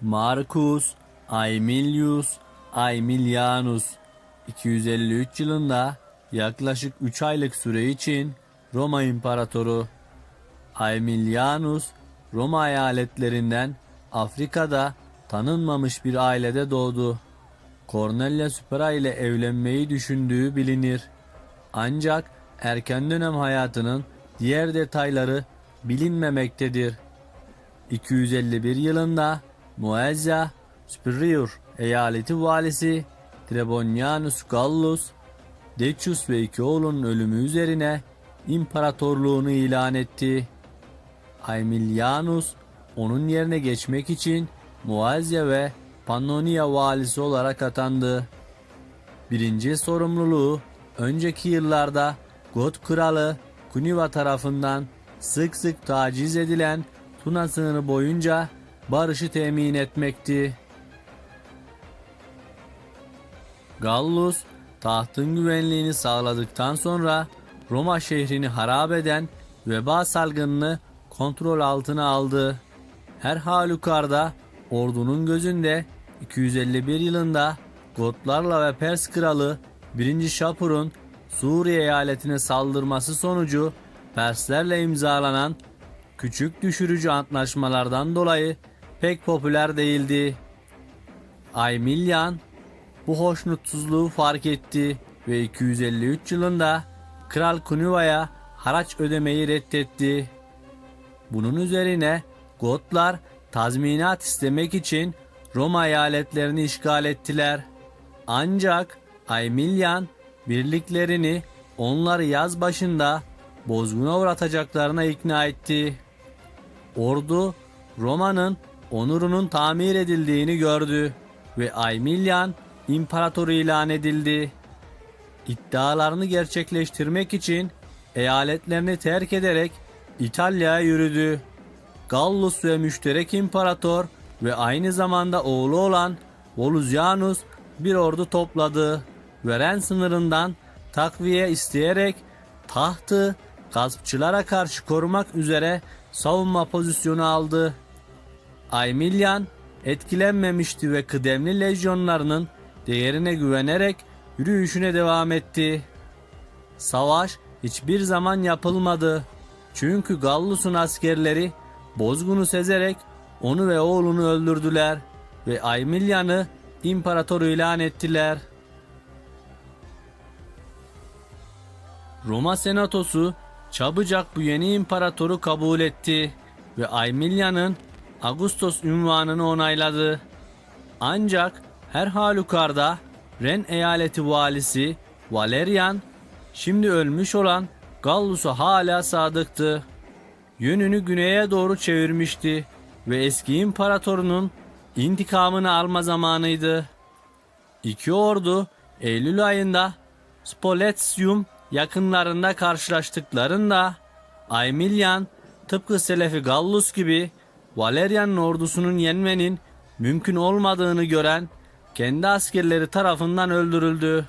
Marcus Aemilius Aemilianus 253 yılında yaklaşık 3 aylık süre için Roma İmparatoru Aemilianus Roma eyaletlerinden Afrika'da tanınmamış bir ailede doğdu. Cornelia Supera ile evlenmeyi düşündüğü bilinir. Ancak erken dönem hayatının diğer detayları bilinmemektedir. 251 yılında Moesia Superior eyaleti valisi Trebonianus Gallus, Decius ve iki oğlunun ölümü üzerine imparatorluğunu ilan etti. Aemilianus onun yerine geçmek için Moesia ve Pannonia valisi olarak atandı. Birinci sorumluluğu önceki yıllarda Got kralı Kuniva tarafından sık sık taciz edilen Tuna sınırı boyunca barışı temin etmekti. Gallus tahtın güvenliğini sağladıktan sonra Roma şehrini harap eden veba salgınını kontrol altına aldı. Her halükarda ordunun gözünde 251 yılında Gotlarla ve Pers kralı 1. Şapur'un Suriye eyaletine saldırması sonucu Perslerle imzalanan küçük düşürücü antlaşmalardan dolayı pek popüler değildi. Aymilyan bu hoşnutsuzluğu fark etti ve 253 yılında Kral Kuniva'ya haraç ödemeyi reddetti. Bunun üzerine Gotlar tazminat istemek için Roma eyaletlerini işgal ettiler. Ancak Aymilyan birliklerini onları yaz başında bozguna uğratacaklarına ikna etti. Ordu Roma'nın onurunun tamir edildiğini gördü ve Aymilyan imparatoru ilan edildi. İddialarını gerçekleştirmek için eyaletlerini terk ederek İtalya'ya yürüdü. Gallus ve müşterek imparator ve aynı zamanda oğlu olan Volusianus bir ordu topladı ve Ren sınırından takviye isteyerek tahtı gaspçılara karşı korumak üzere savunma pozisyonu aldı. Aymilyan etkilenmemişti ve kıdemli lejyonlarının değerine güvenerek yürüyüşüne devam etti. Savaş hiçbir zaman yapılmadı. Çünkü Gallus'un askerleri bozgunu sezerek onu ve oğlunu öldürdüler ve Aymilyan'ı imparator ilan ettiler. Roma senatosu çabucak bu yeni imparatoru kabul etti ve Aymilyan'ın Augustus ünvanını onayladı. Ancak her halükarda Ren eyaleti valisi Valerian şimdi ölmüş olan Gallus'a hala sadıktı. Yönünü güneye doğru çevirmişti ve eski imparatorunun intikamını alma zamanıydı. İki ordu Eylül ayında Spoletium yakınlarında karşılaştıklarında Aemilian tıpkı Selefi Gallus gibi Valerian'ın ordusunun yenmenin mümkün olmadığını gören kendi askerleri tarafından öldürüldü.